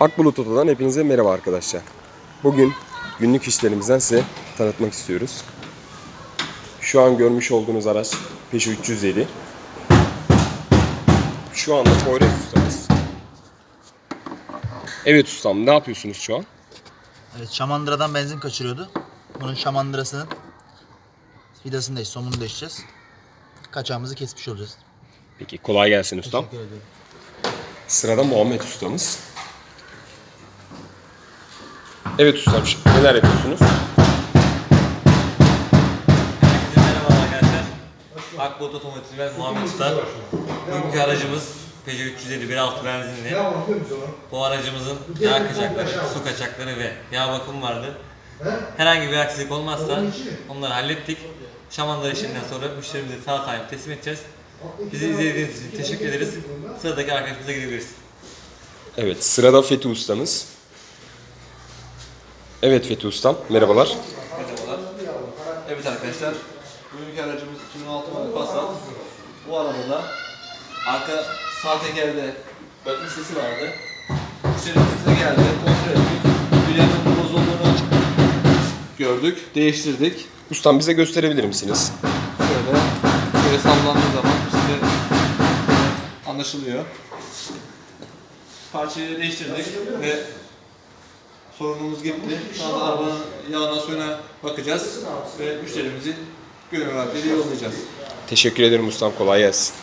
Akbulut Oto'dan hepinize merhaba arkadaşlar. Bugün günlük işlerimizden size tanıtmak istiyoruz. Şu an görmüş olduğunuz araç Peugeot 307. Şu anda Poyraz ustamız. Evet ustam ne yapıyorsunuz şu an? Evet, şamandıradan benzin kaçırıyordu. Bunun şamandırasının vidasını değiş, somunu değişeceğiz. Kaçağımızı kesmiş olacağız. Peki kolay gelsin ustam. Teşekkür ederim. Sırada Muhammed ustamız. Evet ustam neler yapıyorsunuz? Herkese merhaba arkadaşlar. Akbulut Otomotiv ve Muhammed Usta. Bugünkü aracımız Peugeot 307 1.6 benzinli. Bu aracımızın yağ kaçakları, su kaçakları ve yağ bakımı vardı. Herhangi bir aksilik olmazsa onları hallettik. Şamanlar işinden sonra müşterimize sağ salim teslim edeceğiz. Bizi izlediğiniz için teşekkür ederiz. Sıradaki arkadaşımıza gidebiliriz. Evet sırada Fethi ustamız. Evet Fethi ustam merhabalar. Merhabalar. Evet arkadaşlar, bugünkü aracımız 2006 model Passat. Bu arabada arka sağ tekerde ötme sesi vardı. Müşterimiz bize geldi, kontrol ettik. Bilyonun bozulduğunu gördük, değiştirdik. Ustam bize gösterebilir misiniz? Şöyle, böyle sallandığı zaman işte anlaşılıyor. Parçayı değiştirdik ve sorunumuz gitti. Şu anda arabanın yağına suyuna bakacağız ve müşterimizi gönül rahatlığıyla yollayacağız. Teşekkür ederim ustam kolay gelsin.